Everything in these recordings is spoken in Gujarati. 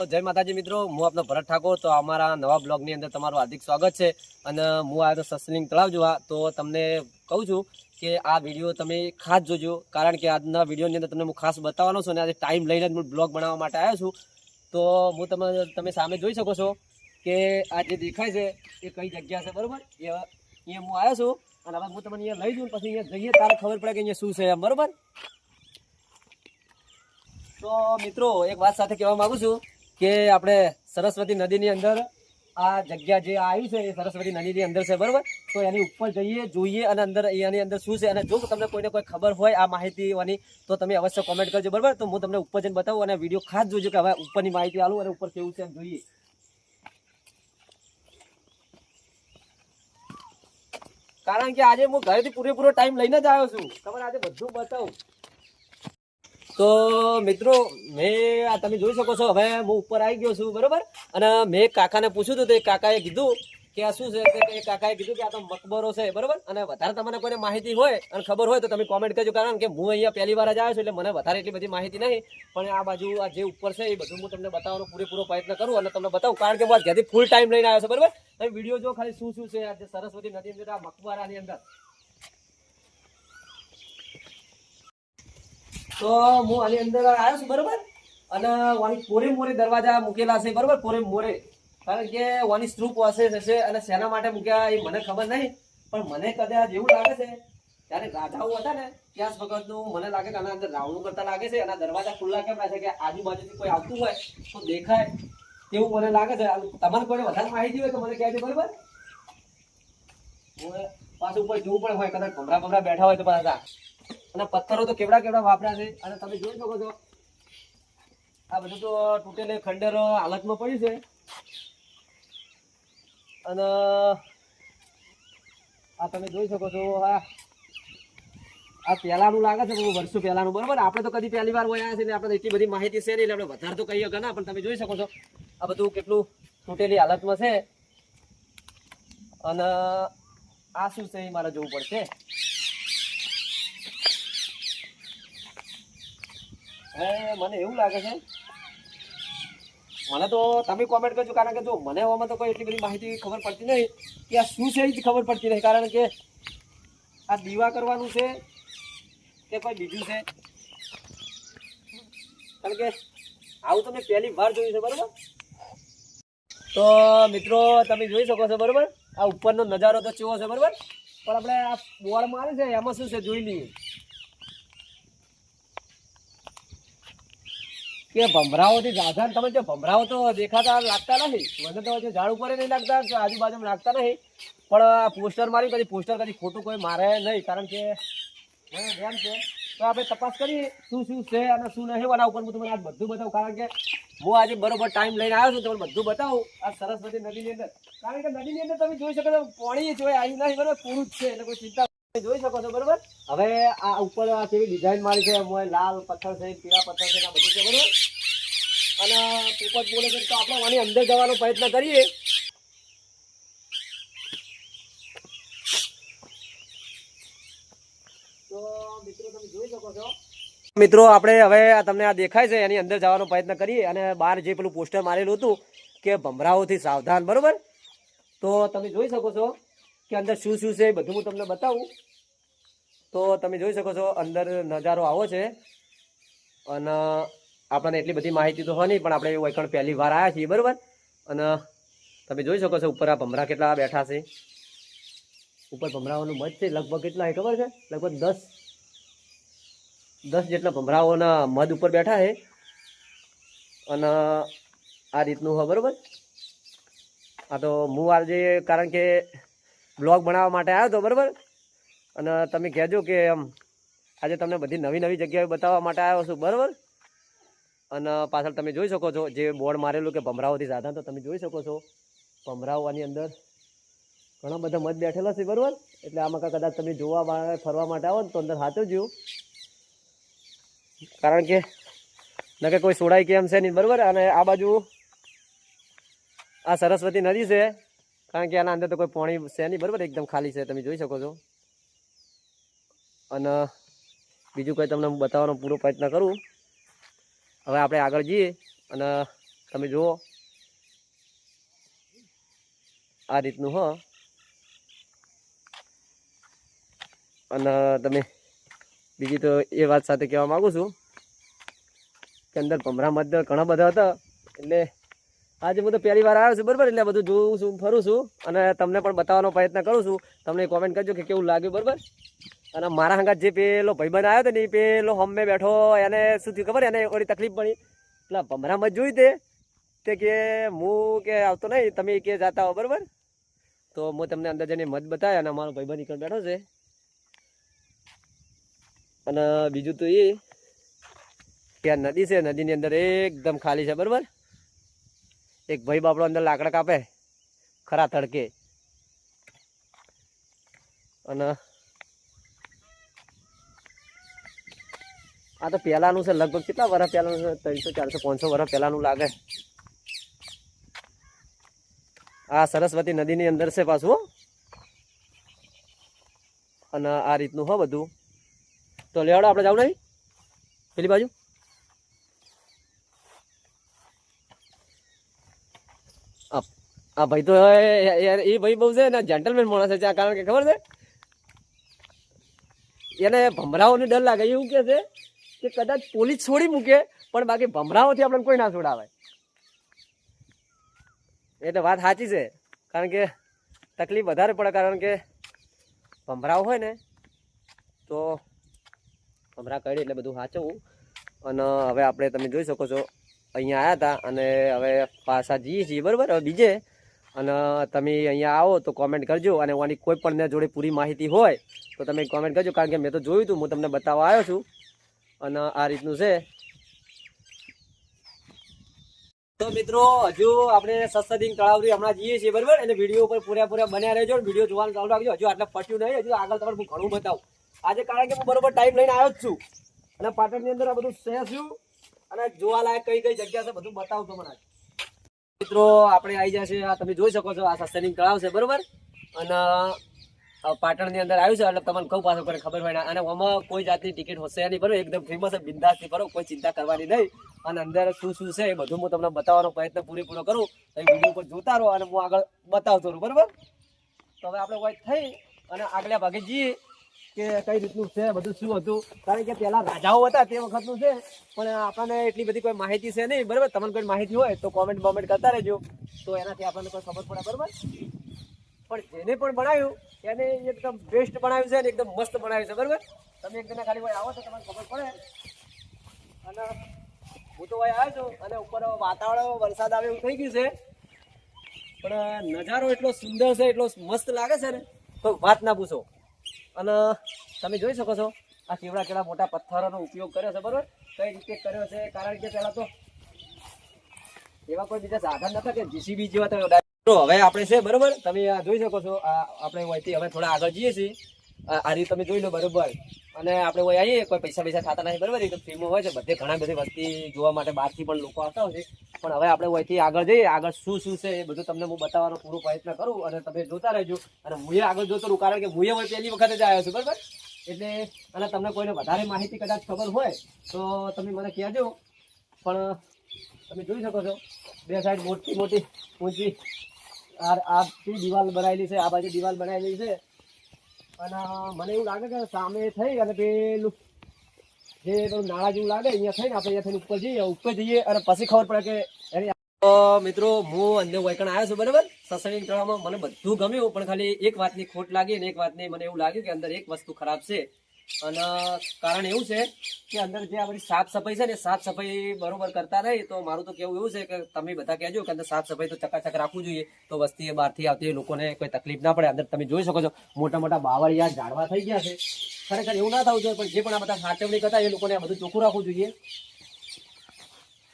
જય માતાજી મિત્રો, હું આપનો ભરત ઠાકોર. તો અમારા નવા બ્લોગની અંદર તમારું હાર્દિક સ્વાગત છે અને હું આવ્યો તો સસલિંગ તળાવ જોવા. તો તમને કહું છું કે આ વીડિયો તમે ખાસ જોજો, કારણ કે આજના વિડીયોની અંદર તમને હું ખાસ બતાવવાનો છું અને આજે ટાઈમ લઈને જ હું બ્લોગ બનાવવા માટે આવ્યો છું. તો હું તમે તમે સામે જોઈ શકો છો કે આ જે દેખાય છે એ કઈ જગ્યા છે, બરોબર? એ અહીંયા હું આવ્યો છું અને હવે હું તમને અહીંયા લઈ જઉં પછી અહીંયા જઈએ, તારે ખબર પડે કે અહીંયા શું છે એમ, બરાબર? તો મિત્રો, એક વાત સાથે કહેવા માગું છું કે આપણે સરસ્વતી નદીની અંદર આ જગ્યા જે આવી છે એ સરસ્વતી નદીની અંદર છે, બરાબર? તો એની ઉપર જઈએ, જોઈએ અને અંદર એની અંદર શું છે અને જો તમને કોઈને કોઈ ખબર હોય આ માહિતીની તો તમે અવશ્ય કોમેન્ટ કરજો, બરાબર? તો હું તમને ઉપર જઈને બતાવું અને વીડિયો ખાસ જોજો કે હવે ઉપરની માહિતી આલું અને ઉપર કેવું છે જોઈએ. કારણ કે આજે હું ઘરેથી પૂરેપૂરો ટાઈમ લઈને જ આવ્યો છું. તમારે આજે બધું બતાવું. તો મિત્રો, મેં આ તમે જોઈ શકો છો, હવે હું ઉપર આવી ગયો છું, બરોબર? અને મેં કાકાને પૂછ્યું હતું, તો કાકાએ કીધું કે આ શું છે? એ કાકાએ કીધું કે આ તો મકબરો છે, બરાબર? અને વધારે તમને કોઈને માહિતી હોય અને ખબર હોય, તો તમે કોમેન્ટ કરજો, કારણ કે હું અહીંયા પહેલી વાર જ આવ્યો છું, એટલે મને વધારે એટલી બધી માહિતી નહીં. પણ આ બાજુ, આ જે ઉપર છે, એ બધું હું તમને બતાવવાનો પૂરેપૂરો પ્રયત્ન કરું અને તમને બતાવું, કારણ કે હું જ્યાંથી ફૂલ ટાઈમ લઈને આવ્યો છું, બરાબર? તમે વીડિયો જો ખાલી શું શું છે, આ જે સરસ્વતી નદી અંદર, આ મકબરાની અંદર તો હું આની અંદર આવ્યો છું, બરોબર? અને વાની કોરે મોરે દરવાજા મૂકેલા છે, બરોબર? કોરે મોરે. કારણ કે વાની સ્ત્રૂપ વાસે થશે અને શેના માટે મૂક્યા એ મને ખબર નહીં. પણ મને કદાચ એવું લાગે છે ત્યારે રાજાઓ હતા ને, ત્યાં વખતનું મને લાગે કે આના અંદર રાવણું કરતા લાગે છે અને દરવાજા ખુલ્લા કેમ છે કે આજુબાજુથી કોઈ આવતું હોય તો દેખાય તેવું મને લાગે છે. તમારે કોઈને વધારે માહિતી હોય તો મને કહેજો, બરોબર? હું પાછું ઉપર જોવું પણ હોય, કદાચ ભમરા ભમરા બેઠા હોય તો પાછા અને પથ્થરો તો કેવડા કેવડા વાપર્યા છે. અને તમે જોઈ શકો છો, આ બધું તો તૂટેલી ખંડેર હાલતમાં પડ્યું છે. અને આ તમે જોઈ શકો છો, આ આ પહેલાનું લાગે છે, બહુ વર્ષો પહેલાનું. બરાબર? આપણે તો કદી પહેલી વાર વયા છે ને આપણે એટલી બધી માહિતી છે નહીં એટલે આપણે વધારે તો કહીએ કે પણ તમે જોઈ શકો છો, આ બધું કેટલું તૂટેલી હાલતમાં છે. અને આ શું છે, એ મારે જોવું પડશે. હે, મને એવું લાગે છે. મને તો તમે કોમેન્ટ કરજો, કારણ કે જો મને એવામાં તો કોઈ એટલી બધી માહિતી ખબર પડતી નહીં. કે આ શું છે એ જ ખબર પડતી નહીં, કારણ કે આ દીવા કરવાનું છે કે કોઈ બીજું છે? કારણ કે આવું તમે પહેલી વાર જોયું છે, બરાબર? તો મિત્રો, તમે જોઈ શકો છો, બરાબર? આ ઉપરનો નજારો તો ચેવો છે, બરાબર? પણ આપણે આ બોર્ડ મારે છે, એમાં શું છે, જોઈ લઈએ. કે ભમરાઓથી સાધન તમે જે ભમરાઓ તો દેખાતા લાગતા નથી મને તો જે ઝાડ ઉપર નહીં લાગતા કે આજુબાજુમાં લાગતા નહીં. પણ આ પોસ્ટર મારી કદી પોસ્ટર કદી ખોટું કોઈ મારે નહીં, કારણ કે મને ધ્યાન છે, તો આપણે તપાસ કરીએ શું શું છે અને શું નહીં. એના ઉપર હું તમને આજ બધું બતાવું, કારણ કે હું આજે બરોબર ટાઈમ લઈને આવ્યો છું, તમને બધું બતાવું. આ સરસ્વતી નદીની અંદર. કારણ કે નદીની અંદર તમે જોઈ શકો તો પાણી જોઈ આવી નહીં બરોબર, પૂરું જ છે, એટલે કોઈ ચિંતા જોઈ શકો છો, બરોબર? હવે આ ઉપર આ કેવી ડિઝાઇન મારી છે લાલ પથ્થર છે, પીળા પથ્થર છે બધું છે, બરોબર? અને પોપટ બોલે છે, તો આપણે આની અંદર જવાનો પ્રયત્ન કરીએ. મિત્રો, તમે જોઈ શકો છો. મિત્રો, આપણે હવે તમને આ દેખાય છે, એની અંદર જવાનો પ્રયત્ન કરીએ. અને બહાર જે પેલું પોસ્ટર મારેલું હતું, કે ભમરાઓથી સાવધાન, બરોબર? તો તમે જોઈ શકો છો કે અંદર શું શું છે બધું હું તમને બતાવું. તો તમે જોઈ શકો છો, અંદર નજારો આવો છે. અને આપણને એટલી બધી માહિતી તો હોય નહીં પણ આપણે વૈકણ પહેલી વાર આવ્યા છીએ, બરાબર? અને તમે જોઈ શકો છો, ઉપર આ ભમરા કેટલા બેઠા છે. ઉપર ભમરાઓનું મધ છે, લગભગ કેટલા છે, ખબર છે? લગભગ દસ દસ જેટલા ભમરાઓના મધ ઉપર બેઠા છે. અને આ રીતનું હોય, બરાબર? આ તો હું આજે કારણ કે બ્લોગ બનાવવા માટે આવ્યો હતો બરાબર? અને તમે કહેજો કે એમ આજે તમને બધી નવી નવી જગ્યાએ બતાવવા માટે આવ્યો છું, બરાબર? અને પાછળ તમે જોઈ શકો છો, જે બોર્ડ મારેલું કે ભમરાઓથી સાધન, તો તમે જોઈ શકો છો, ભમરાઓની અંદર ઘણા બધા મત બેઠેલા છે, બરાબર? એટલે આમાં કદાચ તમે જોવા ફરવા માટે આવો તો અંદર સાચવજો. કારણ કે નકે કોઈ સોડાઈ કે એમ છે નહીં, બરાબર? અને આ બાજુ આ સરસ્વતી નદી છે, કારણ કે આના અંદર તો કોઈ પાણી છે નહીં, બરાબર? એકદમ ખાલી છે, તમે જોઈ શકો છો. અને બીજું કંઈ તમને બતાવવાનો પૂરો પ્રયત્ન કરું. હવે આપણે આગળ જઈએ અને તમે જુઓ. આ રીતનું, હ. અને તમે બીજી તો એ વાત સાથે કહેવા માગું છું કે અંદર ભમરા મધ્ય ઘણા બધા હતા, એટલે આજે હું તો પહેલી વાર આવ્યો છું, બરાબર? એટલે બધું જોઉં છું, ફરું છું અને તમને પણ બતાવવાનો પ્રયત્ન કરું છું. તમને કોમેન્ટ કરજો કે કેવું લાગ્યું, બરાબર? અને મારા હંગાત જે પેલો ભાઈબંધ આવ્યો હતો ને એ પેલો હમે બેઠો, એને શું થયું ખબર? એને થોડી તકલીફ પડી. પેલા ભમરામાં જોઈ તે. કે, હું કે આવતો નહીં, તમે કે જાતા હો, બરાબર? તો હું તમને અંદર મત બતાવ્યા અને મારો ભાઈબંધ નીકળ બેઠો છે. અને બીજું તો એ કે આ નદી છે, નદીની અંદર એકદમ ખાલી છે, બરાબર? એક ભાઈ બાપડો અંદર લાકડા કાપે, ખરા તડકે. અને આ તો પહેલાનું છે, લગભગ કેટલા વર્ષ પહેલાનું છે? ત્રણસો, ચારસો, પાંચસો વર્ષ પહેલાનું લાગે. આ સરસ્વતી નદીની અંદર છે પાછું અને આ રીતનું, હો, બધું. તો લેવાડો આપણે જવું નહીં? પેલી બાજુ. આ ભાઈ તો યાર એ ભાઈ બહુ છે ને જેન્ટલમેન માણસ છે કારણ કે ખબર છે? એને ભમરાઓને ડર લાગે, એવું કે છે? કે કદાચ પોલીસ છોડી મૂકે, પણ બાકી ભમરાઓથી આપણને કોઈ ના છોડાવે. એટલે વાત સાચી છે, કારણ કે તકલીફ વધારે પડે, કારણ કે ભમરાઓ હોય ને, તો ભમરા કરી એટલે બધું સાચવવું. અને હવે આપણે તમે જોઈ શકો છો, અહીંયા આવ્યા હતા અને હવે પાછા જઈએ છીએ, બરાબર? હવે બીજે. અને તમે અહીંયા આવો તો કોમેન્ટ કરજો, અને આની કોઈ પણ જોડે પૂરી માહિતી હોય, તો તમે કોમેન્ટ કરજો, કારણ કે મેં તો જોયું હતું હું તમને બતાવવા આવ્યો છું. અને આ રીતનું છે. તો મિત્રો, હજુ આપણે સત્સદિંગ તળાવરી હમણાં જઈએ છીએ, બરાબર? અને વીડિયો ઉપર પૂરા પૂરા બન્યા રહેજો વીડિયો જોવાનું ચાલુ રાખજો. હજુ આટલે પટ્યું નહીં, હજુ આગળ તમારે હું ઘણું બતાવું. આજે કારણ કે હું બરોબર ટાઈમ લઈને આવ્યો જ છું. અને પાટણની અંદર આ બધું છે છું અને જોવાલાયક કઈ કઈ જગ્યા છે બધું બતાવું તમને. મિત્રો, આપણે આવી જશે. આ તમે જોઈ શકો છો, આ સત્સંગ તળાવ છે, બરોબર? અને પાટણની અંદર આવ્યું છે, એટલે તમને કહું પાછો કરે ખબર હોય અને આમાં કોઈ જાતની ટિકિટ હશે નહીં, બરોબર? એકદમ ફેમસ છે, બિંદાસથી કરો કોઈ ચિંતા કરવાની નહીં. અને અંદર શું શું છે એ બધું હું તમને બતાવવાનો પ્રયત્ન પૂરેપૂરો કરું. તો વીડિયો પર જોતા રહો અને હું આગળ બતાવતો રહું, બરોબર? તો હવે આપણે કોઈ થઈ અને આગલા ભાગે જઈએ કે કઈ રીતનું છે, બધું શું હતું. કારણ કે પેલા રાજાઓ હતા તે વખતનું છે, પણ આપણને એટલી બધી કોઈ માહિતી છે નહીં, બરાબર? તમને કોઈ માહિતી હોય તો કોમેન્ટ બોમેન્ટ કરતા રહેજો. તો એનાથી આપણને કોઈ ખબર પડે, બરાબર? પણ જેને પણ બનાવ્યું, એને એકદમ બેસ્ટ બનાવ્યું છે અને એકદમ મસ્ત બનાવ્યું છે, બરાબર? તમે એક ખાલી કોઈ આવો તો તમને ખબર પડે. અને હું તો ભાઈ આવ્યો છું અને ઉપર વાતાવરણ, વરસાદ આવે એવું થઈ ગયું છે. પણ નજારો એટલો સુંદર છે, એટલો મસ્ત લાગે છે ને, તો વાત ના પૂછો. અને તમે જોઈ શકો છો, આ કેવડા કેવડા મોટા પથ્થરોનો ઉપયોગ કર્યો છે, બરાબર? કઈ રીતે કર્યો છે? કારણ કે પહેલાં તો એવા કોઈ બીજા સાધન નતા કે જીસીબી જેવા તો હવે આપણે છે, બરોબર? તમે આ જોઈ શકો છો આપણે હવે થોડા આગળ જઈએ છીએ. આ રીતે તમે જોઈ લો, બરોબર? અને આપણે હોય આવીએ, કોઈ પૈસા પૈસા થતા નથી, બરોબર? એકદમ ફિલ્મો હોય છે, બધે ઘણા બધી વસ્તી જોવા માટે બહારથી પણ લોકો આવતા હોય છે. પણ હવે આપણે અહીંથી આગળ જઈએ, આગળ શું શું છે, એ બધું તમને હું બતાવવાનો પૂરો પ્રયત્ન કરું અને તમે જોતા રહેજો. અને હું આગળ જોતો રહું, કારણ કે હું હવે પહેલી વખત જ આવ્યો છું, બરોબર? એટલે અને તમને કોઈને વધારે માહિતી કદાચ ખબર હોય, તો તમે મને કહેજો. પણ તમે જોઈ શકો છો, બે સાઈડ મોટી મોટી ઊંચી આ આથી દિવાલ બનાવેલી છે? આ બાજુ દિવાલ બનાવેલી છે. અને મને એવું લાગે કે સામે થઈ અને પેલું જે નાળા જેવું લાગે, અહીંયા થઈને આપણે અહીંયા ઉપર જઈએ ઉપર જઈએ અને પછી ખબર પડે કે એની મિત્રો, હું અંદર વૈકણ આવ્યો છું, બરાબર? સસણી કરવામાં મને બધું ગમ્યું, પણ ખાલી એક વાતની ખોટ લાગી અને એક વાતની મને એવું લાગ્યું કે અંદર એક વસ્તુ ખરાબ છે. અને કારણ એવું છે કે અંદર જે આપણી સાફ સફાઈ છે ને સાફ સફાઈ બરોબર કરતા નહીં, તો મારું તો કેવું એવું છે કે તમે બધા કહેજો કે અંદર સાફ સફાઈ તો ચકાચક રાખવું જોઈએ, તો વસ્તી બહારથી આવતી લોકોને કોઈ તકલીફ ના પડે. અંદર તમે જોઈ શકો છો, મોટા મોટા બાવળિયા ઝાડવા થઈ ગયા છે. ખરેખર એવું ના થવું જોઈએ, પણ જે પણ આ બધા સાચવણી કરતા એ લોકોને બધું ચોખ્ખું રાખવું જોઈએ.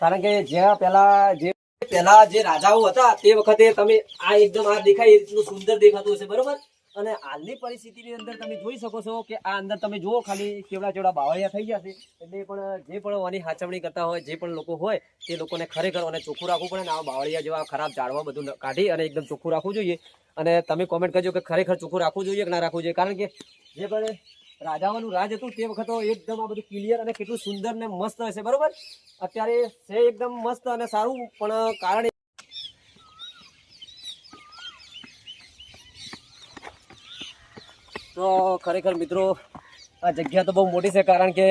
કારણ કે જ્યાં પહેલા જે પહેલા જે રાજાઓ હતા, તે વખતે તમે આ એકદમ આ દેખાય એ રીતનું સુંદર દેખાતું હશે, બરોબર? અને હાલની પરિસ્થિતિની અંદર તમે જોઈ શકો છો કે આ અંદર તમે જુઓ ખાલી કેવડા કેવડા બાવળિયા થઈ જશે એટલે પણ જે પણ આની હાચવણી કરતા હોય, જે પણ લોકો હોય, તે લોકોને ખરેખર અને ચોખ્ખું રાખવું પડે ને આ બાવળિયા જેવા ખરાબ ઝાડવા બધું કાઢી અને એકદમ ચોખ્ખું રાખવું જોઈએ. અને તમે કોમેન્ટ કરજો કે ખરેખર ચોખ્ખું રાખવું જોઈએ કે ના રાખવું જોઈએ. કારણ કે જે પણ રાજાઓનું રાજ હતું તે વખત એકદમ આ બધું ક્લિયર અને કેટલું સુંદર ને મસ્ત હશે, બરોબર? અત્યારે છે એકદમ મસ્ત અને સારું, પણ કારણ તો ખરેખર મિત્રો, આ જગ્યા તો બહુ મોટી છે કારણ કે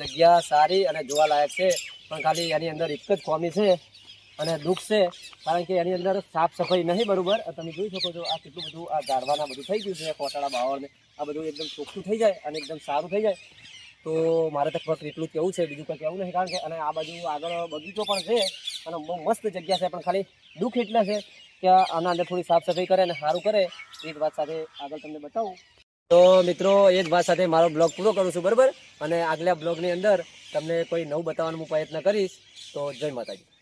જગ્યા સારી અને જોવાલાયક છે, પણ ખાલી એની અંદર એક જ ખોમી છે અને દુઃખ છે, કારણ કે એની અંદર સાફ સફાઈ નહીં બરાબર. તમે જોઈ શકો છો, આ કેટલું બધું આ ઝાડવાના બધું થઈ ગયું છે, કોટાળા બાવળને આ બધું એકદમ ચોખ્ખું થઈ જાય અને એકદમ સારું થઈ જાય. તો મારે તો ફક્ત એટલું કેવું છે, બીજું કંઈ કહેવું નહીં કારણ કે અને આ બાજુ આગળ બગીચો પણ છે અને બહુ મસ્ત જગ્યા છે, પણ ખાલી દુઃખ એટલે છે કે આના અંદર થોડી સાફ સફાઈ કરે અને સારું કરે. એ વાત સાથે આગળ તમને બતાવું તો મિત્રો, એ જ વાત સાથે મારો બ્લોગ પૂરો કરું છું, બરાબર? અને આગલા બ્લોગની અંદર તમને કોઈ નવું બતાવવાનો હું પ્રયત્ન કરીશ. તો જય માતાજી.